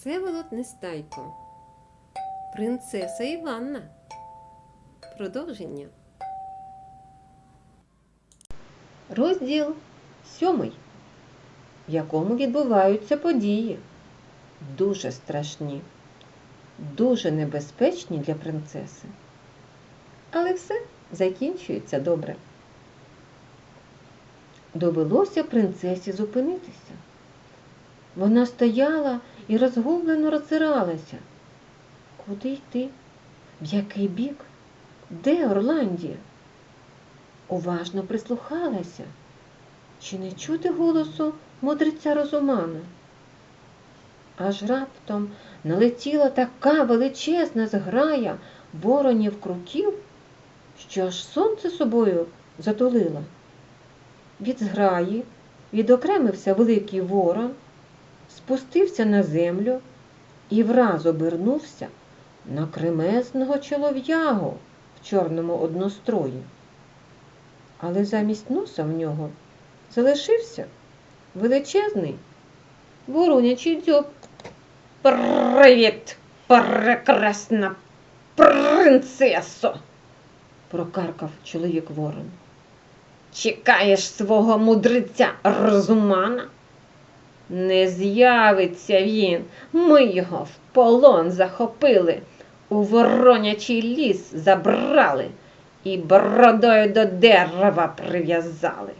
Всеволод Нестайко. Принцеса Іванна. Продовження. Розділ сьомий, в якому відбуваються події. Дуже страшні, дуже небезпечні для принцеси. Але все закінчується добре. Довелося принцесі зупинитися. Вона стояла і розгублено роззиралася. Куди йти? В який бік? Де Орландія? Уважно прислухалася. Чи не чути голосу мудреця Розумана? Аж раптом налетіла така величезна зграя воронів круків, що аж сонце собою затулила. Від зграї відокремився великий ворон, спустився на землю і враз обернувся на кремезного чолов'ягу в чорному однострої. Але замість носа в нього залишився величезний воронячий дзьоб. Привіт, прекрасна принцесо! прокаркав чоловік ворон. Чекаєш свого мудреця розумана? Не з'явиться він. Ми його в полон захопили, у воронячий ліс забрали і бородою до дерева прив'язали.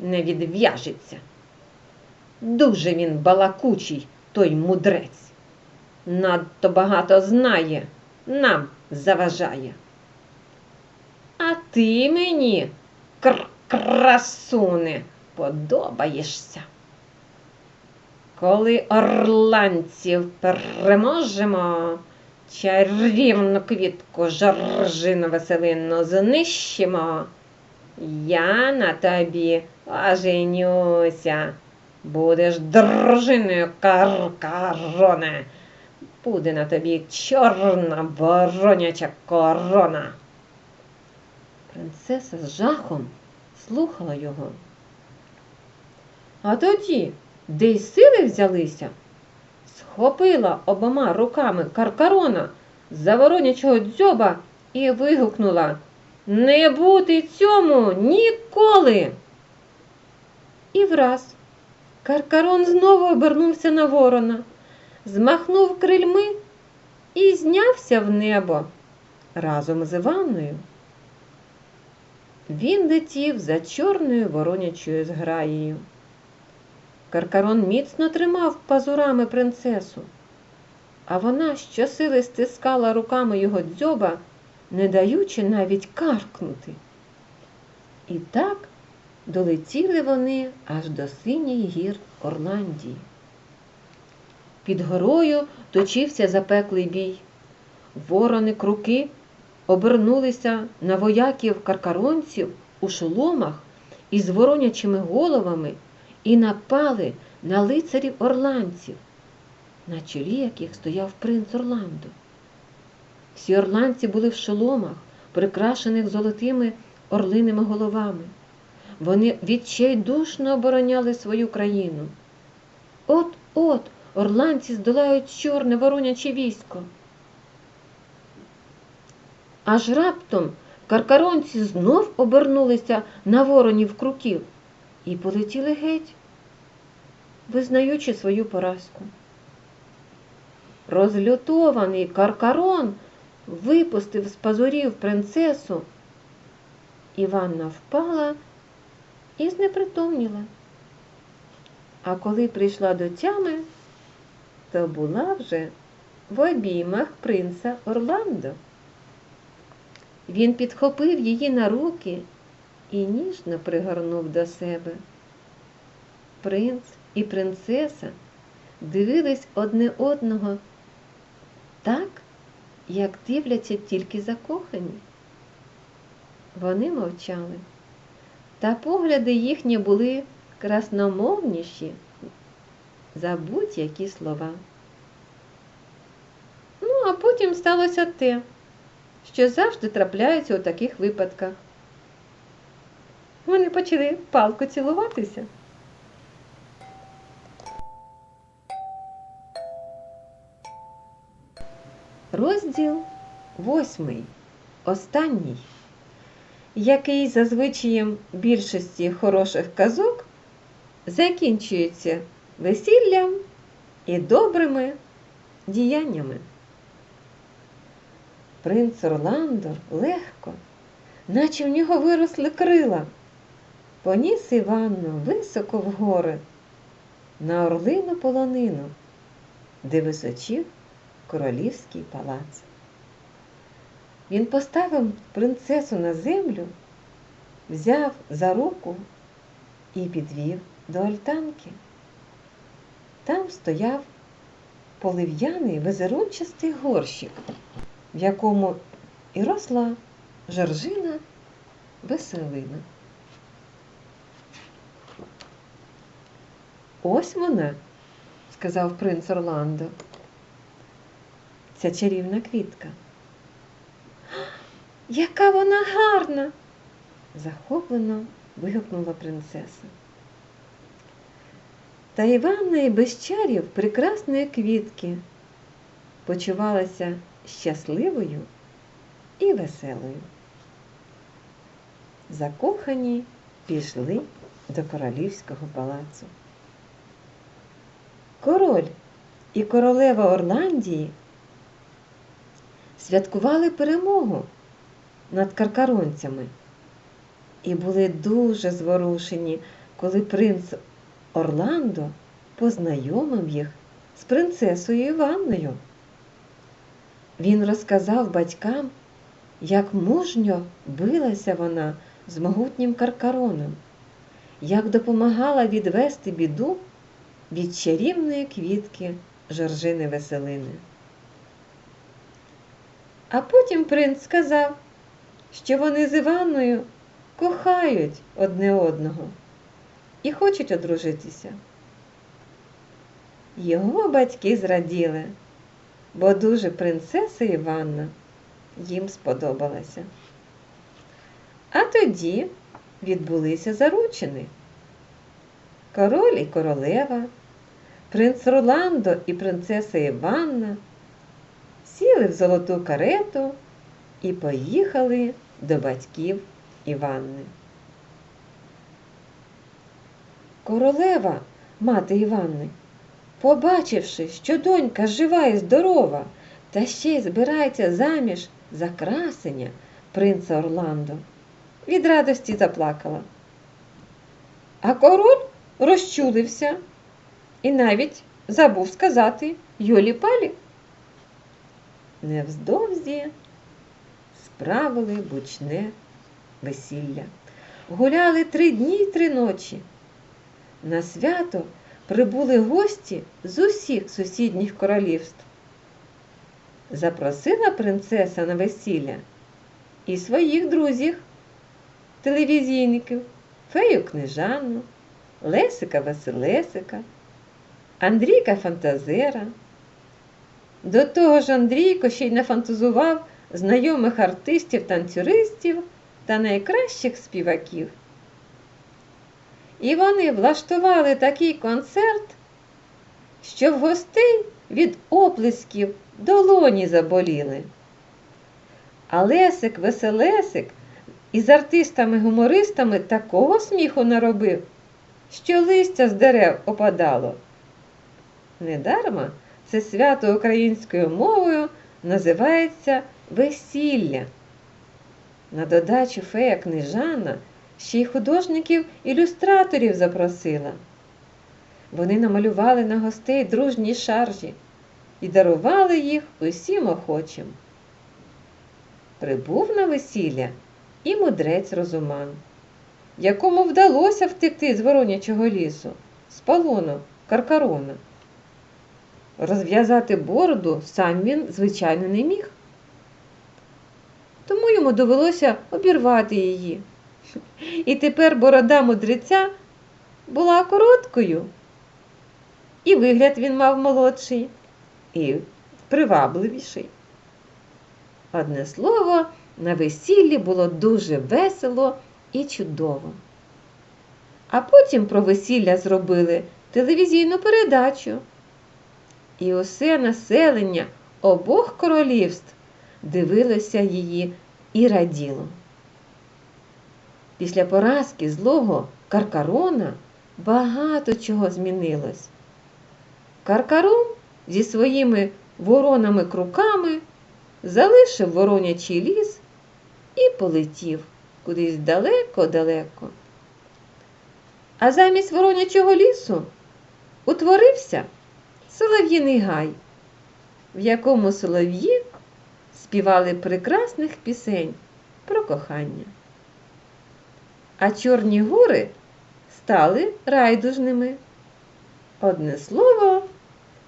Не відв'яжеться. Дуже він балакучий, той мудрець. Надто багато знає, нам заважає. А ти мені, кр красуне, подобаєшся. Коли орландців переможемо, чарівну квітку жоржину веселину знищимо, я на тобі оженюся. Будеш дружиною каркароне. Буде на тобі чорна вороняча корона. Принцеса з жахом слухала його. А тоді, де й сили взялися, схопила обома руками каркарона з воронячого дзьоба і вигукнула Не бути цьому ніколи. І враз каркарон знову обернувся на ворона, змахнув крильми і знявся в небо разом з Іванною. Він летів за чорною воронячою зграєю. Каркарон міцно тримав пазурами принцесу, а вона щосили стискала руками його дзьоба, не даючи навіть каркнути. І так долетіли вони аж до синіх гір Орландії. Під горою точився запеклий бій. Ворони круки обернулися на вояків каркаронців у шоломах із воронячими головами і напали на лицарів орландців, на чолі яких стояв принц Орландо. Всі орландці були в шоломах, прикрашених золотими орлиними головами. Вони відчайдушно обороняли свою країну. От-от орландці здолають чорне вороняче військо. Аж раптом каркаронці знов обернулися на воронів круків і полетіли геть, визнаючи свою поразку. Розлютований каркарон випустив з пазурів принцесу. Іванна впала і знепритомніла. А коли прийшла до тями, то була вже в обіймах принца Орландо. Він підхопив її на руки і ніжно пригорнув до себе. Принц і принцеса дивились одне одного так, як дивляться тільки закохані. Вони мовчали, та погляди їхні були красномовніші за будь-які слова. Ну, а потім сталося те що завжди трапляється у таких випадках. Вони почали палко цілуватися. Розділ восьмий. Останній, який за звичаєм більшості хороших казок закінчується весіллям і добрими діяннями. Принц Орландо легко, наче в нього виросли крила, поніс Іванну високо в гори на орлину полонину, де височив королівський палац. Він поставив принцесу на землю, взяв за руку і підвів до альтанки. Там стояв полив'яний визерунчастий горщик, в якому і росла жоржина веселина. Ось вона, сказав принц Орландо. Ця чарівна квітка. Яка вона гарна! захоплено вигукнула принцеса. Та Іванна і без чарів прекрасної квітки почувалася щасливою і веселою. Закохані пішли до королівського палацу. Король і королева Орландії святкували перемогу над каркаронцями і були дуже зворушені, коли принц Орландо познайомив їх з принцесою Іванною. Він розказав батькам, як мужньо билася вона з могутнім каркароном, як допомагала відвести біду від чарівної квітки Жоржини Веселини. А потім принц сказав, що вони з Іванною кохають одне одного і хочуть одружитися. Його батьки зраділи, бо дуже принцеса Іванна їм сподобалася. А тоді відбулися заручини. Король і королева, принц Роландо і принцеса Іванна сіли в золоту карету і поїхали до батьків Іванни. Королева, мати Іванни, побачивши, що донька жива і здорова, та ще й збирається заміж за красення принца Орландо, від радості заплакала. А король розчулився і навіть забув сказати Йолі Палі. Невздовзі справили бучне весілля. Гуляли три дні й три ночі. На свято прибули гості з усіх сусідніх королівств. Запросила принцеса на весілля і своїх друзів, телевізійників, фею книжану, Лесика Василесика, Андрійка Фантазера. До того ж Андрійко ще й нафантазував знайомих артистів, танцюристів та найкращих співаків. І вони влаштували такий концерт, що в гостей від оплесків долоні заболіли. А Лесик Веселесик із артистами-гумористами такого сміху наробив, що листя з дерев опадало. Недарма це свято українською мовою називається весілля. На додачу фея книжана ще й художників-ілюстраторів запросила. Вони намалювали на гостей дружні шаржі і дарували їх усім охочим. Прибув на весілля і мудрець Розуман, якому вдалося втекти з воронячого лісу, з полону Каркарона. Розв'язати бороду сам він, звичайно, не міг. Тому йому довелося обірвати її. І тепер борода мудреця була короткою. І вигляд він мав молодший, і привабливіший. Одне слово, на весіллі було дуже весело і чудово. А потім про весілля зробили телевізійну передачу. І усе населення обох королівств дивилося її і раділо. Після поразки злого Каркарона багато чого змінилось. Каркарон зі своїми воронами-круками залишив воронячий ліс і полетів кудись далеко-далеко. А замість воронячого лісу утворився солов'їний гай, в якому солов'ї співали прекрасних пісень про кохання. А чорні гори стали райдужними. Одне слово,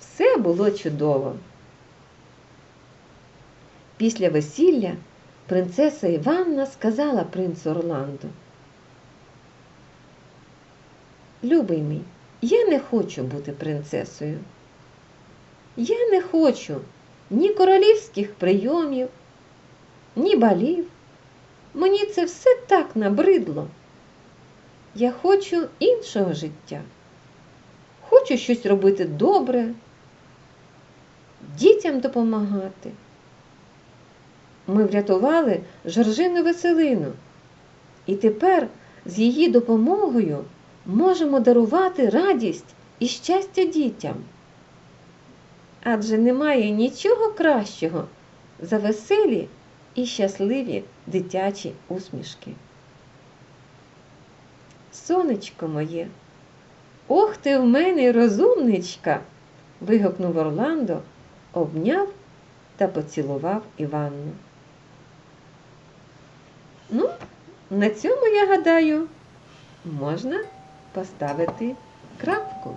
все було чудово. Після весілля принцеса Іванна сказала принцу Орландо. Любий мій, я не хочу бути принцесою. Я не хочу ні королівських прийомів, ні балів. Мені це все так набридло. Я хочу іншого життя. Хочу щось робити добре, дітям допомагати. Ми врятували Жоржину Веселину, і тепер з її допомогою можемо дарувати радість і щастя дітям. Адже немає нічого кращого за веселі і щасливі дитячі усмішки. Сонечко моє, ох ти в мене розумничка. вигукнув Орландо, обняв та поцілував Іванну. Ну, на цьому, я гадаю, можна поставити крапку.